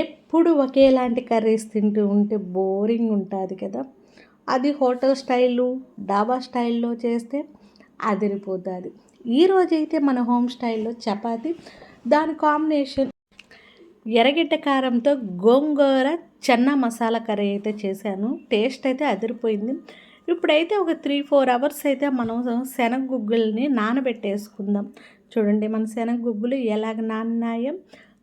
ఎప్పుడు ఒకేలాంటి కర్రీస్ తింటూ ఉంటే బోరింగ్ ఉంటుంది కదా. అది హోటల్ స్టైలు డాబా స్టైల్లో చేస్తే అదిరిపోతుంది. ఈరోజైతే మన హోమ్ స్టైల్లో చపాతి దాని కాంబినేషన్ ఎర్రగడ్డ కారంతో గోంగూర చెన్న మసాలా కర్రీ అయితే చేశాను. టేస్ట్ అయితే అదిరిపోయింది. ఇప్పుడైతే ఒక త్రీ ఫోర్ అవర్స్ అయితే మనం శనగ గుగ్గుల్ని నానబెట్టేసుకుందాం. చూడండి మన శనగ గుగ్గులు ఎలాగ నాన్నాయో.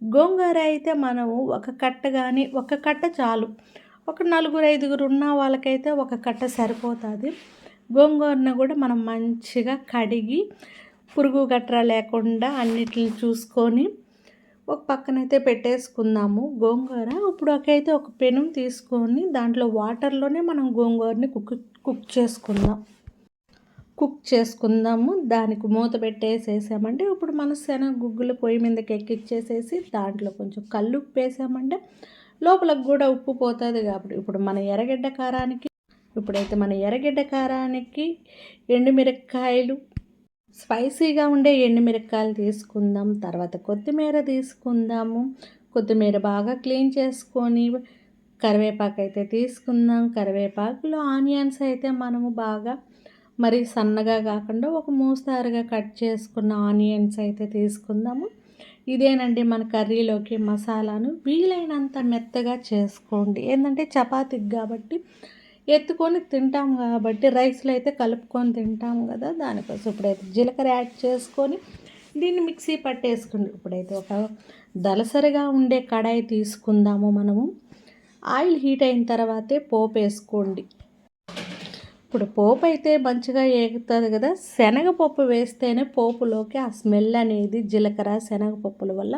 గోంగూర అయితే మనము ఒక కట్ట కానీ ఒక కట్ట చాలు. ఒక నలుగురు ఐదుగురు ఉన్న వాళ్ళకైతే ఒక కట్ట సరిపోతుంది. గోంగూరను కూడా మనం మంచిగా కడిగి పురుగు గట్రా లేకుండా అన్నిటిని చూసుకొని ఒక పక్కనైతే పెట్టేసుకుందాము గోంగూర. ఇప్పుడు ఒకైతే ఒక పెనం తీసుకొని దాంట్లో వాటర్లోనే మనం గోంగూరని కుక్ కుక్ చేసుకుందాం. కుక్ చేసుకుందాము దానికి మూత పెట్టేసేసామంటే ఇప్పుడు మన శనగ గుగ్గులు పొయ్యి మీదకి ఎక్కిచ్చేసేసి దాంట్లో కొంచెం కళ్ళు ఉప్పేసామంటే వేసామంటే లోపలకు కూడా ఉప్పు పోతుంది కాబట్టి ఇప్పుడు మన ఎర్రగడ్డ కారానికి ఇప్పుడైతే మన ఎర్రగడ్డ కారానికి ఎండుమిరపకాయలు స్పైసీగా ఉండే ఎండుమిరపకాయలు తీసుకుందాం తర్వాత కొత్తిమీర తీసుకుందాము కొత్తిమీర బాగా క్లీన్ చేసుకొని కరివేపాకు అయితే తీసుకుందాం కరివేపాకులో ఆనియన్స్ అయితే మనము బాగా మరి సన్నగా కాకుండా ఒక మోస్తారుగా కట్ చేసుకున్న ఆనియన్స్ అయితే తీసుకుందాము. ఇదేనండి మన కర్రీలోకి మసాలాను. వీలైనంత మెత్తగా చేసుకోండి. ఏంటంటే చపాతీకి కాబట్టి ఎత్తుకొని తింటాం కాబట్టి రైస్లో అయితే కలుపుకొని తింటాం కదా. దానికోసం ఇప్పుడైతే జీలకర్ర యాడ్ చేసుకొని దీన్ని మిక్సీ పట్టేసుకోండి ఇప్పుడైతే ఒక దలసరిగా ఉండే కడాయి తీసుకుందాము మనము. ఆయిల్ హీట్ అయిన తర్వాతే పోపు వేసుకోండి. ఇప్పుడు పోపు అయితే మంచిగా ఏగుతుంది కదా శనగపప్పు వేస్తేనే పోపులోకి ఆ స్మెల్ అనేది జీలకర్ర శనగపప్పుల వల్ల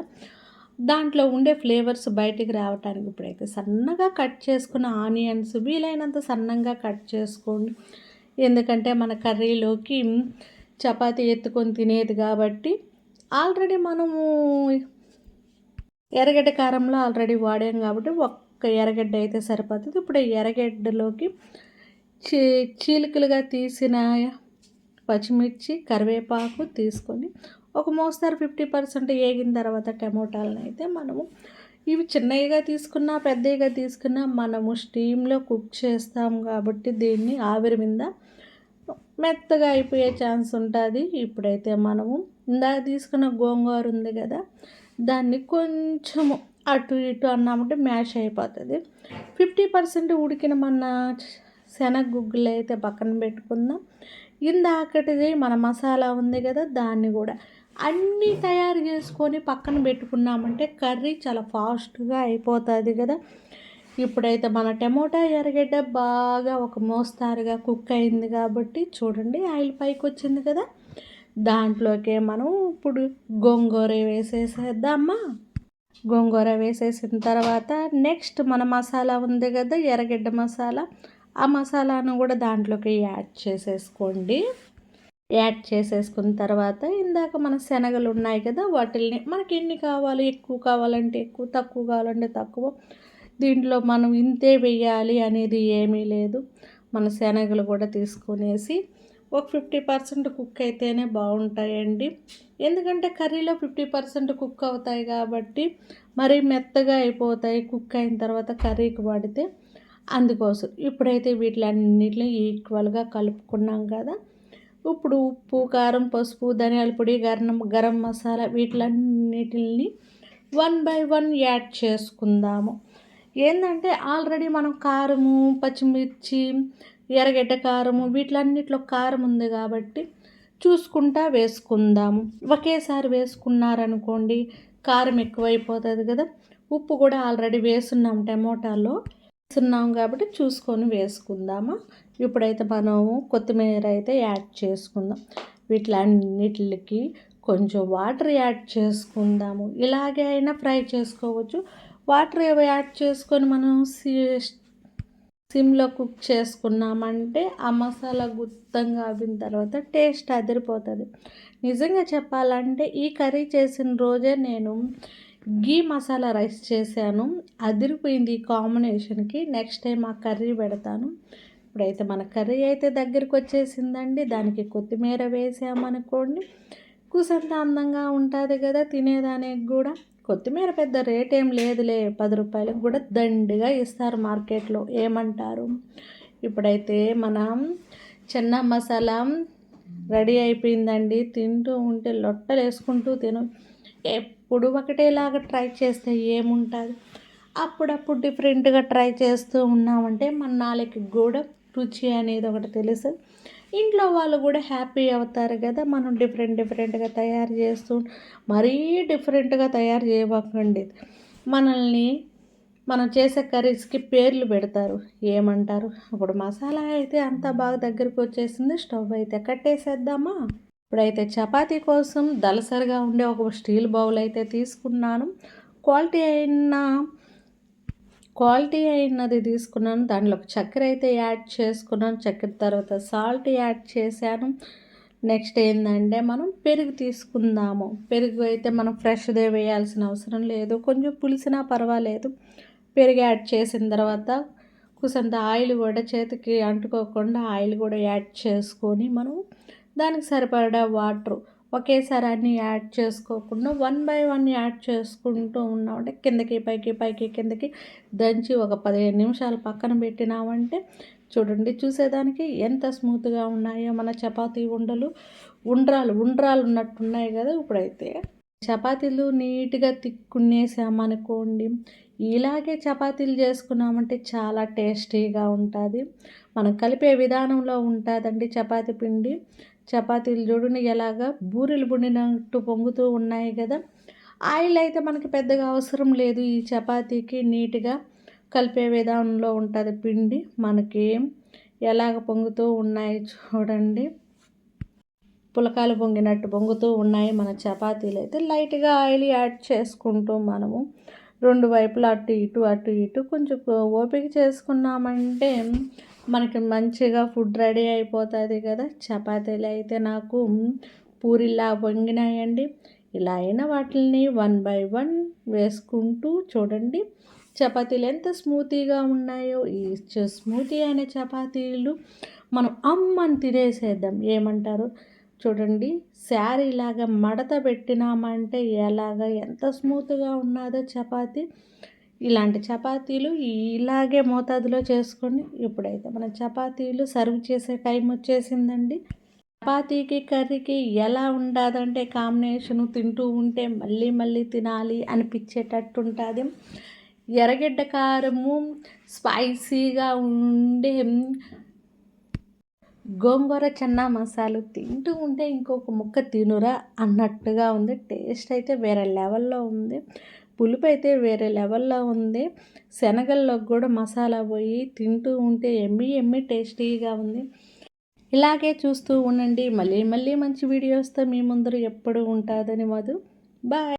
దాంట్లో ఉండే ఫ్లేవర్స్ బయటికి రావడానికి ఇప్పుడైతే సన్నగా కట్ చేసుకున్న ఆనియన్స్ వీలైనంత సన్నంగా కట్ చేసుకోండి. ఎందుకంటే మన కర్రీలోకి చపాతీ ఎత్తుకొని తినేది కాబట్టి ఆల్రెడీ మనము ఎర్రగడ్డ కారంలో ఆల్రెడీ వాడాం కాబట్టి ఒక్క ఎర్రగడ్డ అయితే సరిపోతుంది. ఇప్పుడు ఎర్రగడ్డలోకి చీ చీలికలుగా తీసిన పచ్చిమిర్చి కరివేపాకు తీసుకొని ఒక మోస్తారు ఫిఫ్టీ పర్సెంట్ వేగిన తర్వాత టమోటాలను అయితే మనము ఇవి చిన్నవిగా తీసుకున్నా పెద్దవిగా తీసుకున్నా మనము స్టీమ్లో కుక్ చేస్తాం కాబట్టి దీన్ని ఆవిరి మీద మెత్తగా అయిపోయే ఛాన్స్ ఉంటుంది. ఇప్పుడైతే మనము ఇందాక తీసుకున్న గోంగూర ఉంది కదా దాన్ని కొంచెము అటు ఇటు అన్నామంటే మ్యాష్ అయిపోతుంది. ఫిఫ్టీ పర్సెంట్ ఉడికిన మన శనగగుగ్గులు అయితే పక్కన పెట్టుకుందాం. ఇందాకటిది మన మసాలా ఉంది కదా దాన్ని కూడా అన్నీ తయారు చేసుకొని పక్కన పెట్టుకున్నామంటే కర్రీ చాలా ఫాస్ట్గా అయిపోతుంది కదా. ఇప్పుడైతే మన టమోటా ఎర్రగడ్డ బాగా ఒక మోస్తారుగా కుక్ అయింది కాబట్టి చూడండి ఆయిల్ పైకి వచ్చింది కదా. దాంట్లోకే మనం ఇప్పుడు గోంగూర వేసేసేద్దామా? గోంగూర వేసేసిన తర్వాత నెక్స్ట్ మన మసాలా ఉంది కదా ఎర్రగడ్డ మసాలా. ఆ మసాలాను కూడా దాంట్లోకి యాడ్ చేసేసుకోండి. యాడ్ చేసేసుకున్న తర్వాత ఇందాక మన శనగలు ఉన్నాయి కదా వాటిల్ని మనకి ఎన్ని కావాలి? ఎక్కువ కావాలంటే ఎక్కువ తక్కువ కావాలంటే తక్కువ. దీంట్లో మనం ఇంతే వెయ్యాలి అనేది ఏమీ లేదు. మన శనగలు కూడా తీసుకునేసి ఒక ఫిఫ్టీ పర్సెంట్ కుక్ అయితేనే బాగుంటాయండి. ఎందుకంటే కర్రీలో ఫిఫ్టీ పర్సెంట్ కుక్ అవుతాయి కాబట్టి మరీ మెత్తగా అయిపోతాయి కుక్ అయిన తర్వాత కర్రీకి పడితే అందుకోసం. ఇప్పుడైతే వీటిలన్నిటిని ఈక్వల్గా కలుపుకున్నాం కదా. ఇప్పుడు ఉప్పు కారం పసుపు ధనియాల పొడి గరం గరం మసాలా వీటిలన్నిటిని వన్ బై వన్ యాడ్ చేసుకుందాము. ఏంటంటే ఆల్రెడీ మనం కారము పచ్చిమిర్చి ఎర్రగడ్డ కారము వీటిలన్నిటిలో కారం ఉంది కాబట్టి చూసుకుంటా వేసుకుందాము. ఒకేసారి వేసుకున్నారనుకోండి కారం ఎక్కువైపోతుంది కదా. ఉప్పు కూడా ఆల్రెడీ వేసున్నాం టమోటాలో. వేస్తున్నాం కాబట్టి చూసుకొని వేసుకుందామా? ఇప్పుడైతే మనము కొత్తిమీర అయితే యాడ్ చేసుకుందాం. వీటిలన్నిటికి కొంచెం వాటర్ యాడ్ చేసుకుందాము. ఇలాగే అయినా ఫ్రై చేసుకోవచ్చు. వాటర్ యాడ్ చేసుకొని మనం సిమ్లో కుక్ చేసుకున్నామంటే ఆ మసాలా గుత్తంగా అవిన తర్వాత టేస్ట్ అదిరిపోతుంది. నిజంగా చెప్పాలంటే ఈ కర్రీ చేసిన రోజే నేను గీ మసాలా రైస్ చేశాను. అదిరిపోయింది ఈ కాంబినేషన్కి. నెక్స్ట్ టైం ఆ కర్రీ పెడతాను. ఇప్పుడైతే మన కర్రీ అయితే దగ్గరికి వచ్చేసిందండి. దానికి కొత్తిమీర వేసామనుకోండి కూసంత అందంగా ఉంటుంది కదా తినేదానికి కూడా. కొత్తిమీర పెద్ద రేట్ ఏం లేదులే. పది రూపాయలకు కూడా దండిగా ఇస్తారు మార్కెట్లో. ఏమంటారు? ఇప్పుడైతే మనం చిన్న మసాలా రెడీ అయిపోయిందండి. తింటూ ఉంటే లొట్టలు వేసుకుంటూ తిను ఎప్పుడు ఒకటేలాగా ట్రై చేస్తే ఏముంటుంది? అప్పుడప్పుడు డిఫరెంట్గా ట్రై చేస్తూ ఉన్నామంటే మన నాలుగు కూడా రుచి అనేది ఒకటి తెలుసు. ఇంట్లో వాళ్ళు కూడా హ్యాపీ అవుతారు కదా మనం డిఫరెంట్ డిఫరెంట్గా తయారు చేస్తూ మరీ డిఫరెంట్గా తయారు చేయబోకండి మనల్ని మనం చేసే కర్రీస్కి పేర్లు పెడతారు. ఏమంటారు? ఇప్పుడు మసాలా అయితే అంతా బాగా దగ్గరకు వచ్చేసింది. స్టవ్ అయితే కట్టేసేద్దామా? ఇప్పుడైతే చపాతీ కోసం దలసరిగా ఉండే ఒక స్టీల్ బౌల్ అయితే తీసుకున్నాను. క్వాలిటీ అయిన క్వాలిటీ అయినది తీసుకున్నాను. దాంట్లో చక్కెర అయితే యాడ్ చేసుకున్నాను. చక్కెర తర్వాత సాల్ట్ యాడ్ చేశాను. నెక్స్ట్ ఏంటంటే మనం పెరుగు తీసుకుందాము. పెరుగు అయితే మనం ఫ్రెష్దే వేయాల్సిన అవసరం లేదు. కొంచెం పులిసినా పర్వాలేదు. పెరుగు యాడ్ చేసిన తర్వాత కుసంత ఆయిల్ కూడా చేతికి అంటుకోకుండా ఆయిల్ కూడా యాడ్ చేసుకొని మనం దానికి సరిపడా వాటర్ ఒకేసారి అన్నీ యాడ్ చేసుకోకుండా వన్ బై వన్ యాడ్ చేసుకుంటూ ఉన్నామంటే కిందకి పైకి పైకి కిందకి దంచి ఒక పదిహేను నిమిషాలు పక్కన పెట్టినామంటే చూడండి చూసేదానికి ఎంత స్మూత్గా ఉన్నాయో మన చపాతీ ఉండలు ఉండ్రాలు ఉండ్రాలు ఉన్నట్టున్నాయి కదా ఇప్పుడైతే. చపాతీలు నీట్గా తిక్కునేసామనుకోండి ఇలాగే చపాతీలు చేసుకున్నామంటే చాలా టేస్టీగా ఉంటుంది. మనం కలిపే విధానంలో ఉంటుందండి చపాతీ పిండి. చపాతీలు చూడండి ఎలాగా బూరెలు పుండినట్టు పొంగుతూ ఉన్నాయి కదా. ఆయిల్ అయితే మనకి పెద్దగా అవసరం లేదు. ఈ చపాతీకి నీట్గా కలిపే విధానంలో ఉంటుంది పిండి. మనకి ఎలాగ పొంగుతూ ఉన్నాయి చూడండి. పులకాలు పొంగినట్టు పొంగుతూ ఉన్నాయి మన చపాతీలు అయితే. లైట్గా ఆయిల్ యాడ్ చేసుకుంటూ మనము రెండు వైపులా అటు ఇటు అటు ఇటు కొంచెం ఓపిక చేసుకున్నామంటే మనకి మంచిగా ఫుడ్ రెడీ అయిపోతుంది కదా. చపాతీలు అయితే నాకు పూరిలా వంగినాయండి. ఇలా అయిన వాటిని వన్ బై వన్ వేసుకుంటూ చూడండి. చపాతీలు ఎంత స్మూతీగా ఉన్నాయో. ఈ స్మూతీ అనే చపాతీలు మనం అమ్మని తినేసేద్దాం. ఏమంటారు? చూడండి. శారీ లాగా మడత పెట్టినామంటే ఎలాగ ఎంత స్మూత్గా ఉన్నదో చపాతీ. ఇలాంటి చపాతీలు ఇలాగే మోతాదులో చేసుకోండి ఇప్పుడైతే మన చపాతీలు సర్వ్ చేసే టైం వచ్చేసిందండి. చపాతీకి కర్రీకి ఎలా ఉండదంటే కాంబినేషను తింటూ ఉంటే మళ్ళీ మళ్ళీ తినాలి అనిపించేటట్టు ఉంటుంది ఎర్రగడ్డ కారము స్పైసీగా ఉండే గోంగూర చన్నా మసాలు తింటూ ఉంటే ఇంకొక ముక్క తినురా అన్నట్టుగా ఉంది. టేస్ట్ అయితే వేరే లెవెల్లో ఉంది. పులుపు అయితే వేరే లెవెల్లో ఉంది. శనగల్లో కూడా మసాలా పోయి తింటూ ఉంటే ఎమ్మి ఎమ్మి టేస్టీగా ఉంది. ఇలాగే చూస్తూ ఉండండి. మళ్ళీ మళ్ళీ మంచి వీడియోస్తో మీ ముందర ఎప్పుడు ఉంటుందని మధు. బాయ్.